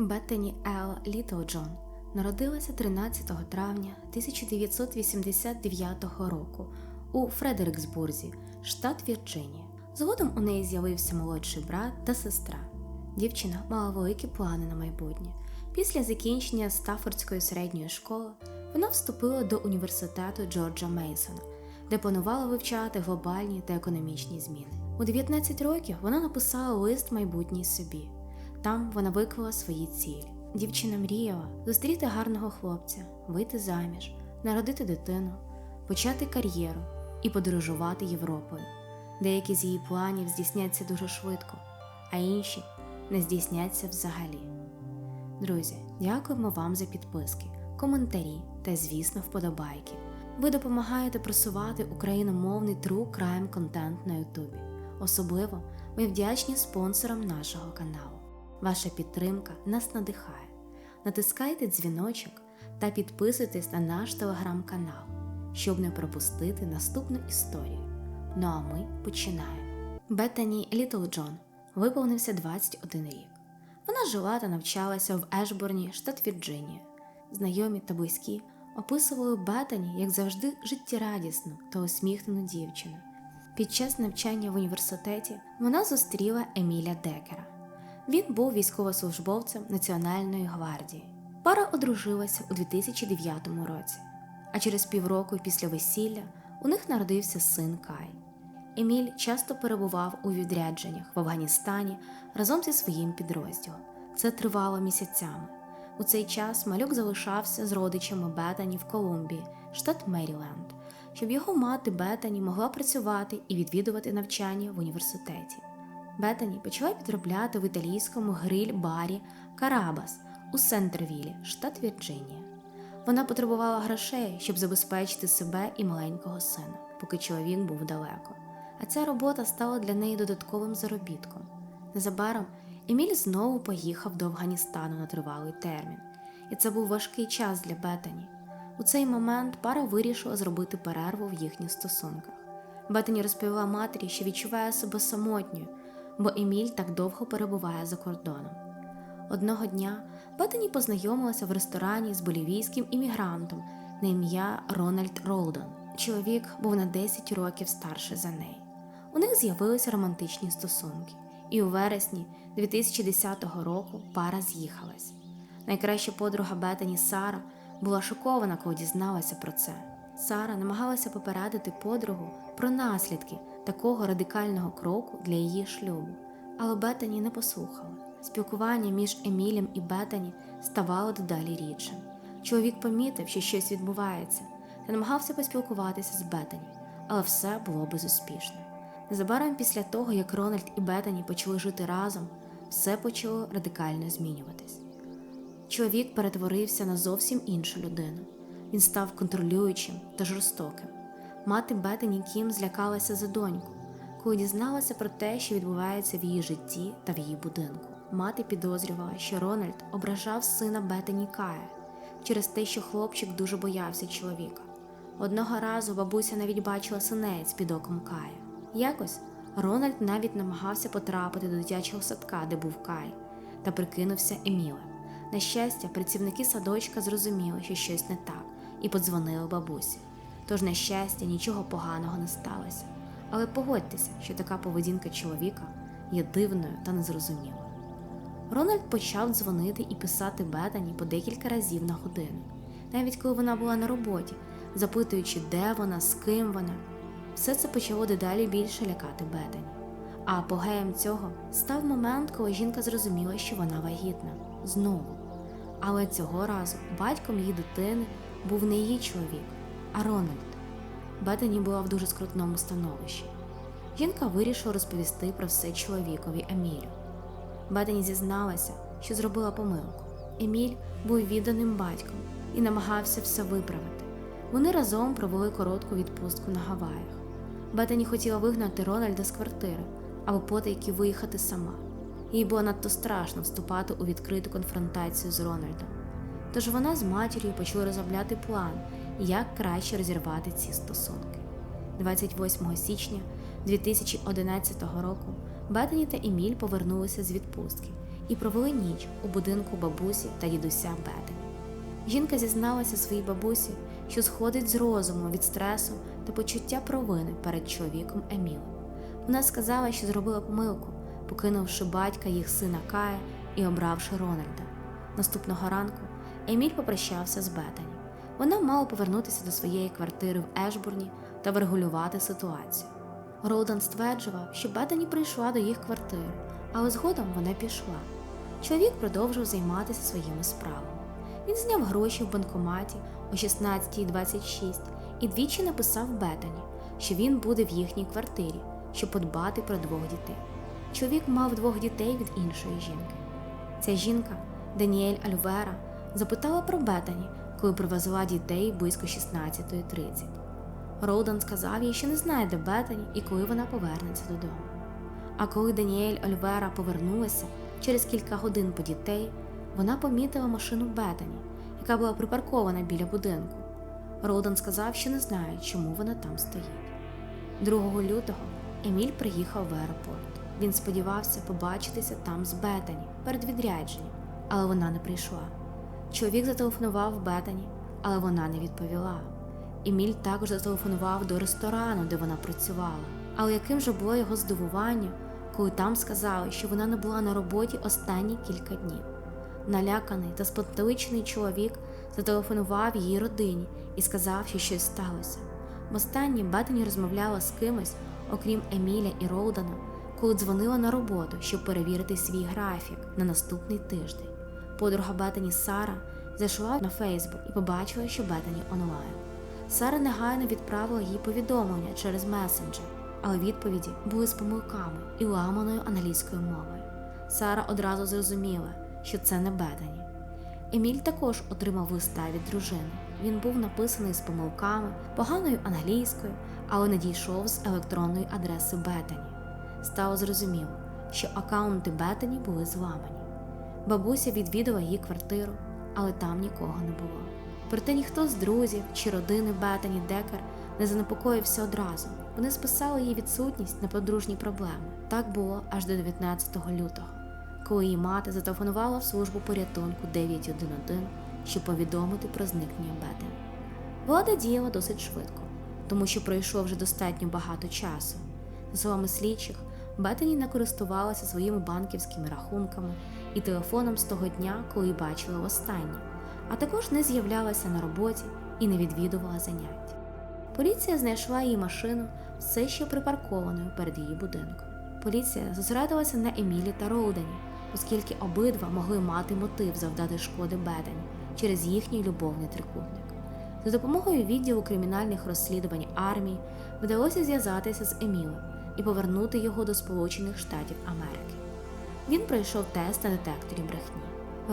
Беттані Ел Літлджон народилася 13 травня 1989 року у Фредериксбурзі, штат Вірджинія. Згодом у неї з'явився молодший брат та сестра. Дівчина мала великі плани на майбутнє. Після закінчення Стаффордської середньої школи вона вступила до університету Джорджа Мейсона, де планувала вивчати глобальні та економічні зміни. У 19 років вона написала лист майбутній собі. Там вона виклала свої цілі. Дівчина мріяла зустріти гарного хлопця, вийти заміж, народити дитину, почати кар'єру і подорожувати Європою. Деякі з її планів здійсняться дуже швидко, а інші не здійсняться взагалі. Друзі, дякуємо вам за підписки, коментарі та, звісно, вподобайки. Ви допомагаєте просувати україномовний true crime контент на Ютубі. Особливо ми вдячні спонсорам нашого каналу. Ваша підтримка нас надихає. Натискайте дзвіночок та підписуйтесь на наш телеграм-канал, щоб не пропустити наступну історію. Ну а ми починаємо. Беттані Літлджон виповнився 21 рік. Вона жила та навчалася в Ешборні, штат Вірджинія. Знайомі та близькі описували Беттані, як завжди, життєрадісну та усміхнену дівчину. Під час навчання в університеті вона зустріла Еміля Декера. Він був військовослужбовцем Національної гвардії. Пара одружилася у 2009 році, а через півроку після весілля у них народився син Кай. Еміль часто перебував у відрядженнях в Афганістані разом зі своїм підрозділом. Це тривало місяцями. У цей час малюк залишався з родичами Бетані в Колумбії, штат Меріленд, щоб його мати Бетані могла працювати і відвідувати навчання в університеті. Бетані почала підробляти в італійському гриль-барі Карабас у Сентервілі, штат Вірджинія. Вона потребувала грошей, щоб забезпечити себе і маленького сина, поки чоловік був далеко. А ця робота стала для неї додатковим заробітком. Незабаром Еміль знову поїхав до Афганістану на тривалий термін, і це був важкий час для Бетані. У цей момент пара вирішила зробити перерву в їхніх стосунках. Бетані розповіла матері, що відчуває себе самотньою, бо Еміль так довго перебуває за кордоном. Одного дня Бетані познайомилася в ресторані з болівійським іммігрантом на ім'я Рональд Ролдон. Чоловік був на 10 років старше за неї. У них з'явилися романтичні стосунки, і у вересні 2010 року пара з'їхалась. Найкраща подруга Бетані Сара була шокована, коли дізналася про це. Сара намагалася попередити подругу про наслідки такого радикального кроку для її шлюбу, але Бетані не послухала. Спілкування між Емілем і Бетані ставало дедалі рідшим. Чоловік помітив, що щось відбувається, та намагався поспілкуватися з Бетані, але все було безуспішно. Незабаром після того, як Рональд і Бетані почали жити разом, все почало радикально змінюватись. Чоловік перетворився на зовсім іншу людину. Він став контролюючим та жорстоким. Мати Бетані Кім злякалася за доньку, коли дізналася про те, що відбувається в її житті та в її будинку. Мати підозрювала, що Рональд ображав сина Бетані Кая через те, що хлопчик дуже боявся чоловіка. Одного разу бабуся навіть бачила синець під оком Кая. Якось Рональд навіть намагався потрапити до дитячого садка, де був Кай, та прикинувся Емілем. На щастя, працівники садочка зрозуміли, що щось не так, і подзвонили бабусі. Тож, на щастя, нічого поганого не сталося. Але погодьтеся, що така поведінка чоловіка є дивною та незрозумілою. Рональд почав дзвонити і писати Бетані по декілька разів на годину, навіть коли вона була на роботі, запитуючи, де вона, з ким вона. Все це почало дедалі більше лякати Бетані. А апогеєм цього став момент, коли жінка зрозуміла, що вона вагітна знову. Але цього разу батьком її дитини був не її чоловік, а Рональд. Бетані була в дуже скрутному становищі. Жінка вирішила розповісти про все чоловікові Емілю. Бетані зізналася, що зробила помилку. Еміль був відданим батьком і намагався все виправити. Вони разом провели коротку відпустку на Гаваях. Бетані хотіла вигнати Рональда з квартири або потайки виїхати сама. Їй було надто страшно вступати у відкриту конфронтацію з Рональдом. Тож вона з матір'ю почали розробляти план, як краще розірвати ці стосунки. 28 січня 2011 року Бетані та Еміль повернулися з відпустки і провели ніч у будинку бабусі та дідуся Бетані. Жінка зізналася своїй бабусі, що сходить з розуму від стресу та почуття провини перед чоловіком Емілем. Вона сказала, що зробила помилку, покинувши батька їх сина Кая і обравши Рональда. Наступного ранку Еміль попрощався з Бетані. Вона мала повернутися до своєї квартири в Ешбурні та врегулювати ситуацію. Роудан стверджував, що Бетані прийшла до їх квартири, але згодом вона пішла. Чоловік продовжив займатися своїми справами. Він зняв гроші в банкоматі о 16.26 і двічі написав Бетані, що він буде в їхній квартирі, щоб подбати про двох дітей. Чоловік мав двох дітей від іншої жінки. Ця жінка, Даніель Альвера, запитала про Бетані, коли привезла дітей близько 16.30. Роудан сказав їй, що не знає, де Бетані і коли вона повернеться додому. А коли Даніель Ольвера повернулася через кілька годин по дітей, вона помітила машину Бетані, яка була припаркована біля будинку. Роудан сказав, що не знає, чому вона там стоїть. 2 лютого Еміль приїхав в аеропорт. Він сподівався побачитися там з Бетані перед відрядженням, але вона не прийшла. Чоловік зателефонував Бетані, але вона не відповіла. Еміль також зателефонував до ресторану, де вона працювала. Але яким же було його здивування, коли там сказали, що вона не була на роботі останні кілька днів. Наляканий та спантеличений чоловік зателефонував її родині і сказав, що щось сталося. Востаннє Бетані розмовляла з кимось, окрім Еміля і Роудана, коли дзвонила на роботу, щоб перевірити свій графік на наступний тиждень. Подруга Бетані Сара зайшла на Фейсбук і побачила, що Бетані онлайн. Сара негайно відправила їй повідомлення через месенджер, але відповіді були з помилками і ламаною англійською мовою. Сара одразу зрозуміла, що це не Бетані. Еміль також отримав листа від дружини. Він був написаний з помилками, поганою англійською, але надійшов з електронної адреси Бетані. Стало зрозуміло, що акаунти Бетані були зламані. Бабуся відвідала її квартиру, але там нікого не було. Проте ніхто з друзів чи родини Бетані Декер не занепокоївся одразу. Вони списали її відсутність на подружні проблеми. Так було аж до 19 лютого, коли її мати зателефонувала в службу порятунку 911, щоб повідомити про зникнення Бетані. Влада діяла досить швидко, тому що пройшло вже достатньо багато часу. За словами слідчих, Бетані не користувалася своїми банківськими рахунками і телефоном з того дня, коли бачила востаннє а також не з'являлася на роботі і не відвідувала занять. Поліція знайшла її машину все ще припаркованою перед її будинком. Поліція зосередилася на Емілі та Роудані, оскільки обидва могли мати мотив завдати шкоди Бетані через їхній любовний трикутник. За допомогою відділу кримінальних розслідувань армії вдалося зв'язатися з Емілем і повернути його до Сполучених Штатів Америки. Він пройшов тест на детекторі брехні.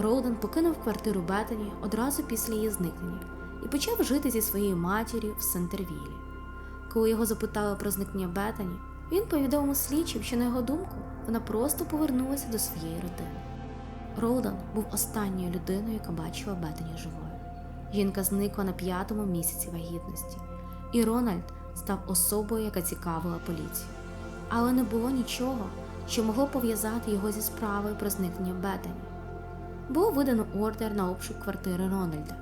Роуден покинув квартиру Бетані одразу після її зникнення і почав жити зі своєю матір'ю в Сентервілі. Коли його запитали про зникнення Бетані, він повідомив слідчим, що на його думку вона просто повернулася до своєї родини. Роуден був останньою людиною, яка бачила Бетані живою. Жінка зникла на п'ятому місяці вагітності, і Рональд став особою, яка цікавила поліцію. Але не було нічого, що могло пов'язати його зі справою про зникнення Бетані. Було видано ордер на обшук квартири Рональда,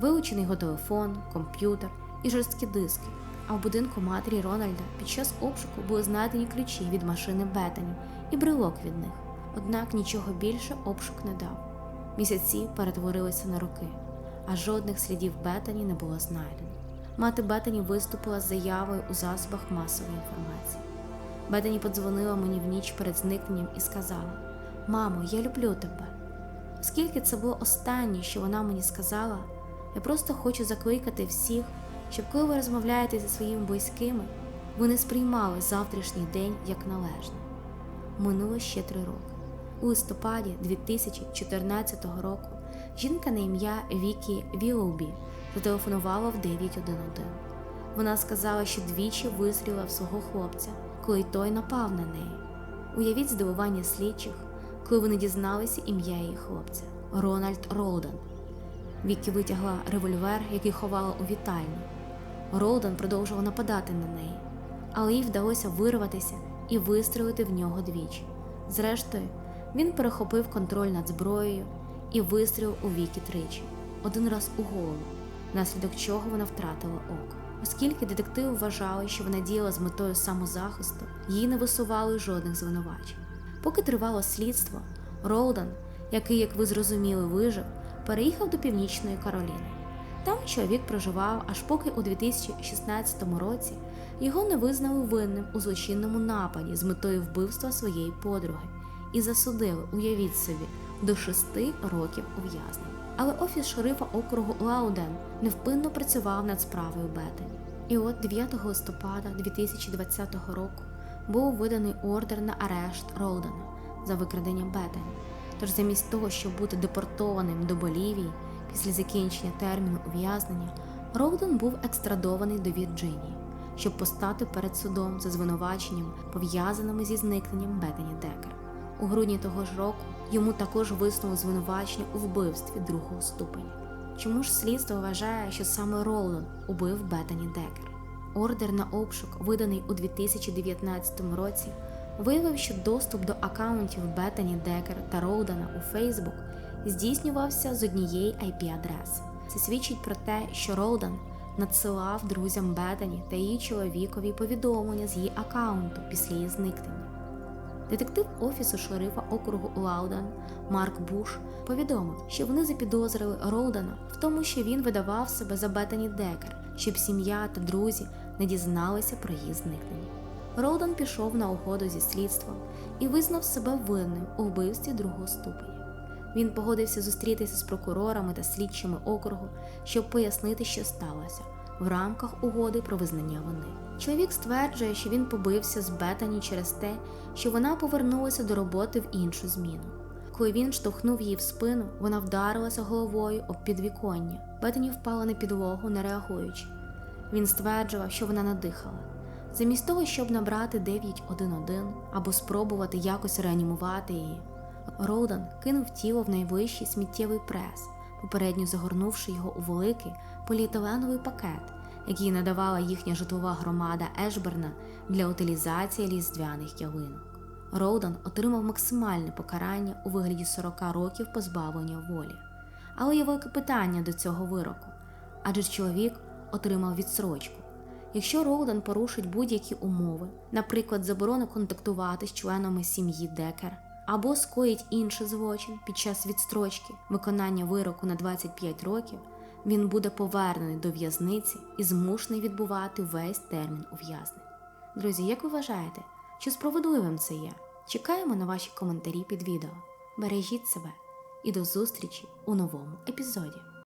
вилучений його телефон, комп'ютер і жорсткі диски. А в будинку матері Рональда під час обшуку були знайдені ключі від машини Бетані і брелок від них. Однак нічого більше обшук не дав. Місяці перетворилися на роки, а жодних слідів Бетані не було знайдено. Мати Бетані виступила з заявою у засобах масової інформації. Бетані подзвонила мені в ніч перед зникненням і сказала: Мамо, я люблю тебе. Оскільки це було останнє, що вона мені сказала, я просто хочу закликати всіх, щоб коли ви розмовляєте зі своїми близькими, ви не сприймали завтрашній день як належне. Минуло ще три роки. У листопаді 2014 року жінка на ім'я Вікі Вілоубі зателефонувала в 911. Вона сказала, що двічі вистріла в свого хлопця, коли той напав на неї. Уявіть здивування слідчих коли вони дізналися ім'я її хлопця Рональд Роуден. Вікі витягла револьвер, який ховала у вітальні. Роуден продовжував нападати на неї, але їй вдалося вирватися і вистрелити в нього двічі. Зрештою, Він перехопив контроль над зброєю і вистрілив у віки тричі, один раз у голову, внаслідок чого вона втратила око. Оскільки детективи вважали, що вона діяла з метою самозахисту, їй не висували жодних звинувачень. Поки тривало слідство, Ролдан, який, як ви зрозуміли, вижив, переїхав до Північної Кароліни. Там чоловік проживав, аж поки у 2016 році його не визнали винним у злочинному нападі з метою вбивства своєї подруги і засудили, уявіть собі, до шести років ув'язнення. Але офіс шерифа округу Лауден невпинно працював над справою Беттені. І от 9 листопада 2020 року був виданий ордер на арешт Ролдена за викрадення Беттені. Тож замість того, щоб бути депортованим до Болівії після закінчення терміну ув'язнення, Ролден був екстрадований до Вірджинії, щоб постати перед судом за звинуваченням, пов'язаними зі зникненням Беттені Декер. У грудні того ж року йому також висунули звинувачення у вбивстві другого ступеня. Чому ж слідство вважає, що саме Ролдон убив Беттені Декер? Ордер на обшук, виданий у 2019 році, виявив, що доступ до акаунтів Беттені Декер та Роудана у Facebook здійснювався з однієї IP-адреси. Це свідчить про те, що Роудан надсилав друзям Беттені та її чоловікові повідомлення з її акаунту після її зникнення. Детектив офісу шерифа округу Лаудан Марк Буш повідомив, що вони запідозрили Роудана в тому, що він видавав себе за Беттені Декер, щоб сім'я та друзі не дізналися про її зникнення. Роудан пішов на угоду зі слідством і визнав себе винним у вбивстві другого ступеня. Він погодився зустрітися з прокурорами та слідчими округу, щоб пояснити, що сталося в рамках угоди про визнання вини. Чоловік стверджує, що він побився з Бетані через те, що вона повернулася до роботи в іншу зміну. Коли він штовхнув її в спину, вона вдарилася головою об підвіконня. Бетані впала на підлогу, не реагуючи. Він стверджував, що вона надихала. Замість того, щоб набрати 911 або спробувати якось реанімувати її, Роудан кинув тіло в найвищий сміттєвий прес, попередньо загорнувши його у великий поліетиленовий пакет, який надавала їхня житлова громада Ешберна для утилізації різдвяних ялинок. Роудан отримав максимальне покарання у вигляді 40 років позбавлення волі. Але є велике питання до цього вироку, адже чоловік отримав відсрочку. Якщо Роудан порушить будь-які умови, наприклад, заборону контактувати з членами сім'ї Декер, або скоїть інший злочин під час відстрочки виконання вироку на 25 років, він буде повернений до в'язниці і змушений відбувати весь термін ув'язнення. Друзі, як ви вважаєте, чи справедливим це є? Чекаємо на ваші коментарі під відео. Бережіть себе і до зустрічі у новому епізоді.